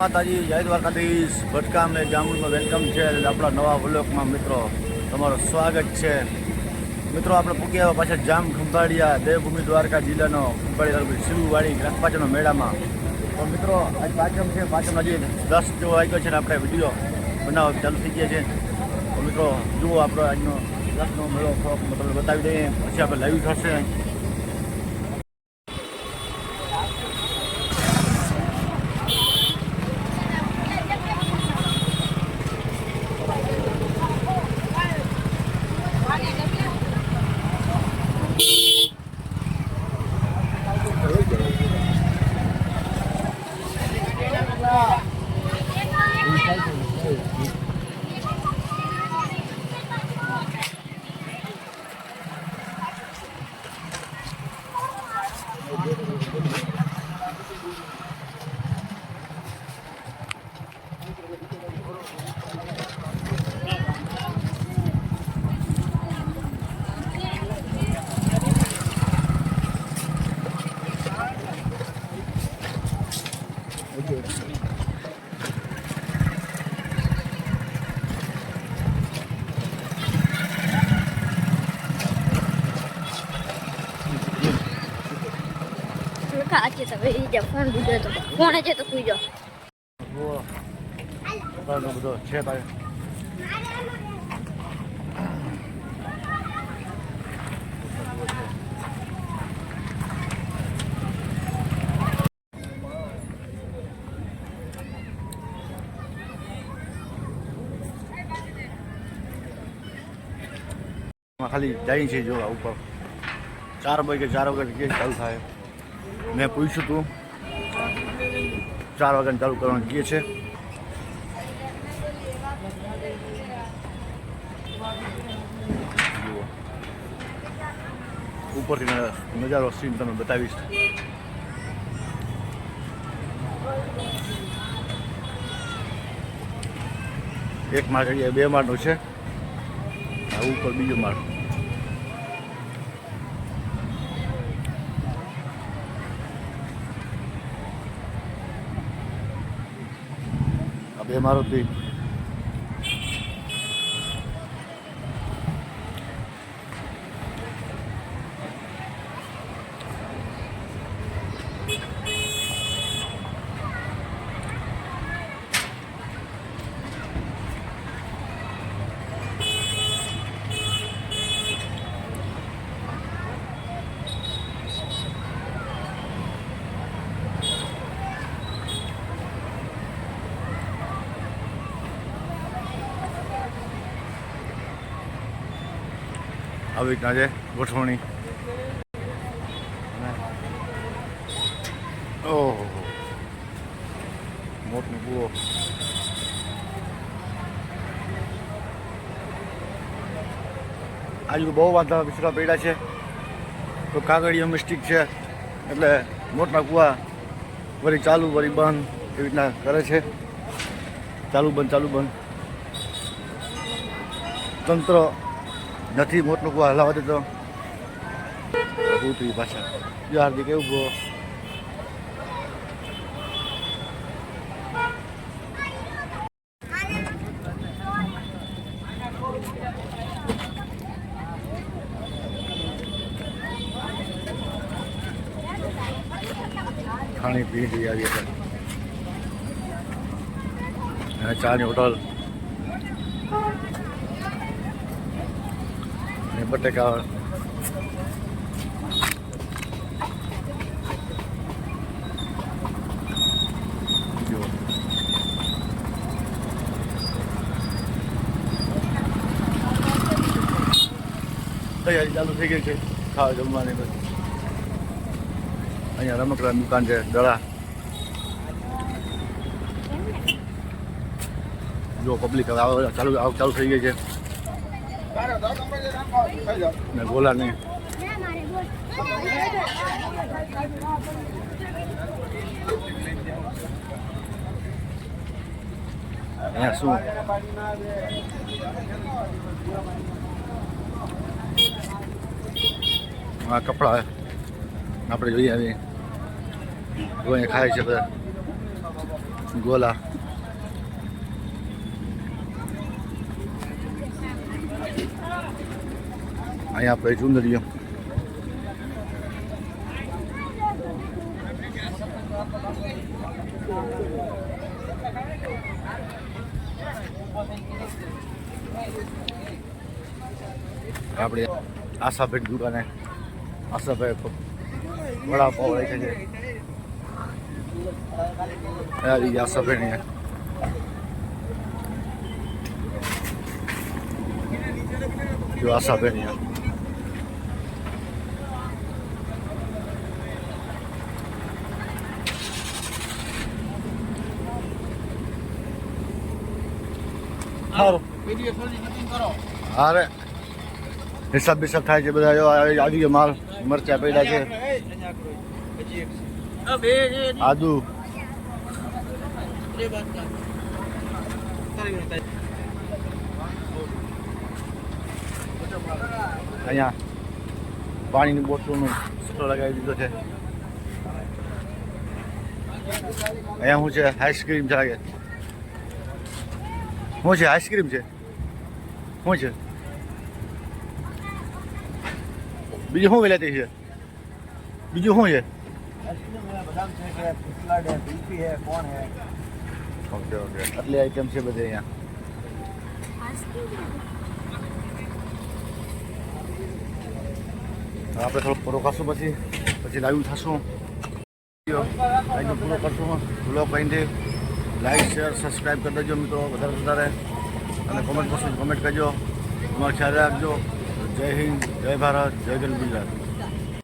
માતાજી, જય દ્વારકાધીશ. ભટકામને જામુનમાં વેલકમ છે આપણા નવા વ્લોગમાં મિત્રો, તમારું સ્વાગત છે. મિત્રો, આપણે પૂકી આવ્યા પાછા જામ ખંભાળિયા, દેવભૂમિ દ્વારકા જિલ્લાનો ખંભાળી તાલુકો શિવવાડી ગ્રામપાચનો મેળામાં. તો મિત્રો, આજ પાંચમ છે પાંચમ હજી દસ જેવો આવ્યો છે ને આપણે વીડિયો બનાવવા ચાલુ થઈ ગયા છે. તો મિત્રો, જુઓ આપણો આજનો દસનો મેળો મતલબ બતાવી દઈએ. પછી આપણે લાઈવ થશે. આજે તો એ જા ફોન તો ફોન છે તો સુઈ જાઓ જુઓ બધો છે ભાઈ. ખાલી જાય છે જોવા ઉપર. ચાર વાગે ચાર વાગે ગેટ ચાલુ થાય. મેં પૂછ્યું હતું ચાર વાગ્યાને ચાલુ કરવાનું કીએ છે. ઉપરથી નજારો સીન તમે બતાવીશ. એક માળ બે માળનું છે. ઉપર બીજો માળ. бемарот и આવી રીતના છે, ગોઠવણી. ઓહો. મોટનો કૂવો. આજુ બહુ વાંધા વિસરા પડ્યા છે. તો કાગળિયા મિસ્ટેક છે, એટલે મોટના કૂવા વળી ચાલુ વળી બંધ એવી રીતના કરે છે. ચાલુ બંધ ચાલુ બંધ. તંત્ર નથી મોટનો લોકો હલાવા દેતો ઉતરી પાછા. જો હાર્દિક એવું ગો ખાણી પીણી આવી હતી ચાની હોટલ. અને બટેકા. તૈયારી ચાલુ થઈ ગઈ છે. ખાવા જમવાની બસ. અહીંયા રમકડાની દુકાન છે, દળા. જો પબ્લિક હવે ચાલુ ચાલુ થઈ ગઈ છે. ને બોલા નહીં. અહીંયા શું? આ કપડા આપણે જોઈએ કોઈ ખાય છે બધા. ગોલા. અહીંયા આપણે ચુંદડીઓ આપણે આશાભાઈ દુકાને આશાભાઈ વડાપાવ રાખે છે આવી ગયા આશાભાઈ જો સારું અરે હિસાબ બિસાબ થાય છે બધા જો આવી ગયો માલ મરચા પડ્યા છે. આદુ. અહીંયા પાણીની બોટલનું સ્ટોર લગાવી દીધો છે. અહીંયા શું છે આઈસ્ક્રીમ છે શું છે આઈસ્ક્રીમ છે? શું છે? બીજું શું વેલાતી છે? બીજું શું છે? Okay okay. આટલી આઈટમ છે બધી અહીંયા. આપણે થોડો પૂરો કરશું પછી. પછી લાઈવ થશું. પૂરો કરશું. બ્લોગ અહીંથી લાઈક શેર સબસ્ક્રાઈબ કરી દેજો મિત્રો, વધારે વધારે. અને કોમેન્ટ બોક્સમાં કોમેન્ટ કરજો. તમારો ખ્યાલ રાખજો. જય હિન્દ, જય ભારત, જય ગણ ગુજરાત.